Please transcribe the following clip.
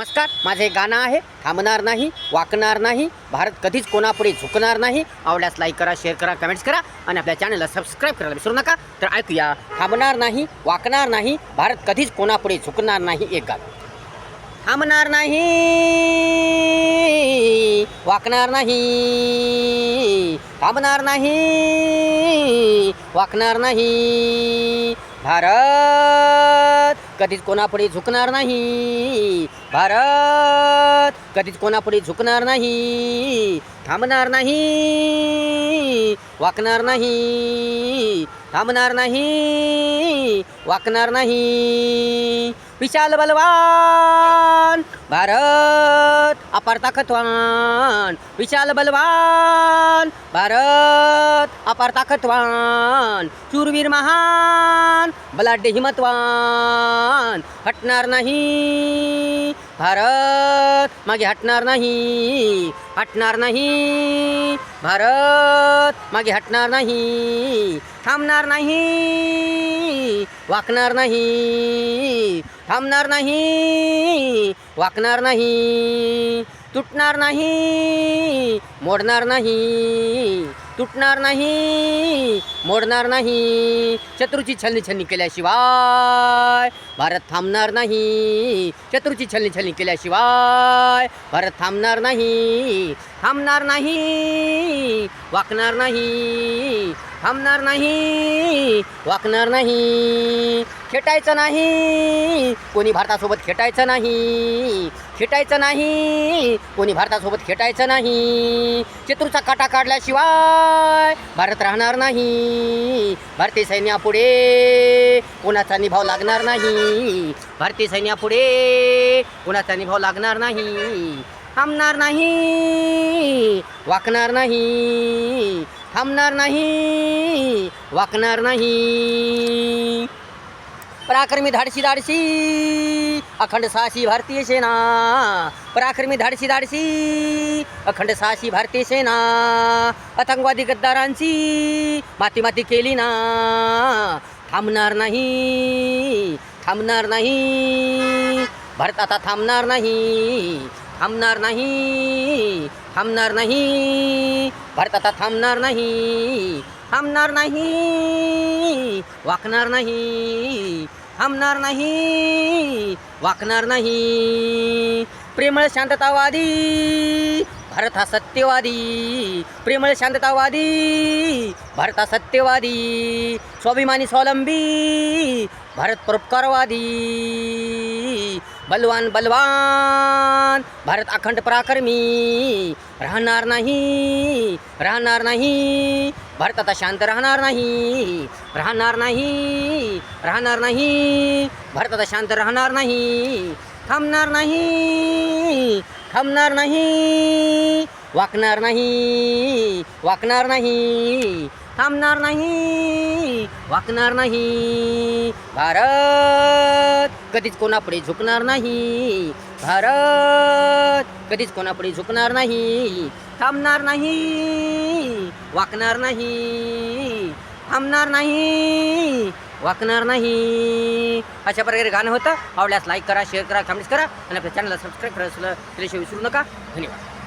नमस्कार. माझे गाणं आहे. थांबणार नाही वाकणार नाही. भारत कधीच कोणापुढे झुकणार नाही. आवडल्यास लाईक करा शेअर करा कमेंट्स करा आणि आपल्या चॅनलला सबस्क्राईब करायला विसरू नका. तर ऐकूया. थांबणार नाही वाकणार नाही. भारत कधीच कोणापुढे झुकणार नाही. एक गाणं. थांबणार नाही वाकणार नाही. थांबणार नाही वाकणार नाही. भारत कधीच कोणापुढे झुकणार नाही. भारत कधीच कोणापुढे झुकणार नाही. थांबणार नाही. वाकणार नाही. थांबणार नाही. वाकणार नाही. विशाल बलवान. भारत अपार ताकदवान. विशाल बलवान. भारत अपार ताकदवान शूरवीर महान बलाढ्य हिमतवान हटणार नाही. भारत मागे हटणार नाही हटणार नाही. भारत मागे हटणार नाही थांबणार नाही वाकणार नाही थांबणार नाही वाकणार नाही तुटणार नाही मोडणार नाही. तुटणार नाही मोडणार नाही शत्रूची छलनी छलनी केल्याशिवाय. भारत थांबणार नाही शत्रूची छलनी छलनी केल्याशिवाय. भारत थांबणार नाही थांबणार नाही वाकणार नाही थांबणार नाही वाकणार नाही. खेटायचं नाही कोणी भारतासोबत खेटायचं नाही खेटायचं नाही. कोणी भारतासोबत खेटायचं नाही. शत्रूचा काटा काढल्याशिवाय भारत राहणार नाही. भारतीय सैन्यापुढे कोणाचा निभाव लागणार नाही. भारतीय सैन्यापुढे कोणाचा निभाव लागणार नाही. थांबणार नाही. वाकणार नाही. थांबणार नाही. वाकणार नाही. पराक्रमी धाडशी धाडशी अखंड साहसी भारतीय सेना. पराक्रमी धाडशी धाडशी अखंड साहसी भारतीय सेना. आतंकवादी गद्दारांची माती माती केली ना. थांबणार नाही थांबणार नाही. भारत आता थांबणार नाही थांबणार नाही थांबणार नाही. भारत आता थांबणार नाही थांबणार नाही वाकणार नाही थांबणार नाही वाकणार नाही. प्रेमळ शांततावादी भारत हा सत्यवादी. प्रेमळ शांततावादी भारत हा सत्यवादी. स्वाभिमानी स्वावलंबी भारत परोपकारवादी. बलवान बलवान भारत अखंड पराक्रमी राहणार नाही राहणार नाही भारत आता शांत राहणार नाही राहणार नाही राहणार नाही भारत आता शांत राहणार नाही थांबणार नाही थांबणार नाही वाकणार नाही वाकणार नाही थांबणार नाही वाकणार नाही. भारत कधीच कोणापुढे झुकणार नाही भारत कधीच कोणापुढे झुकणार नाही थांबणार नाही वाकणार नाही थांबणार नाही वाकणार नाही. अशा प्रकारे गाणं होतं. आवडल्यास लाईक करा शेअर करा कमेंट्स करा आणि आपल्या चॅनलला सबस्क्राईब करायला विसरू नका. धन्यवाद.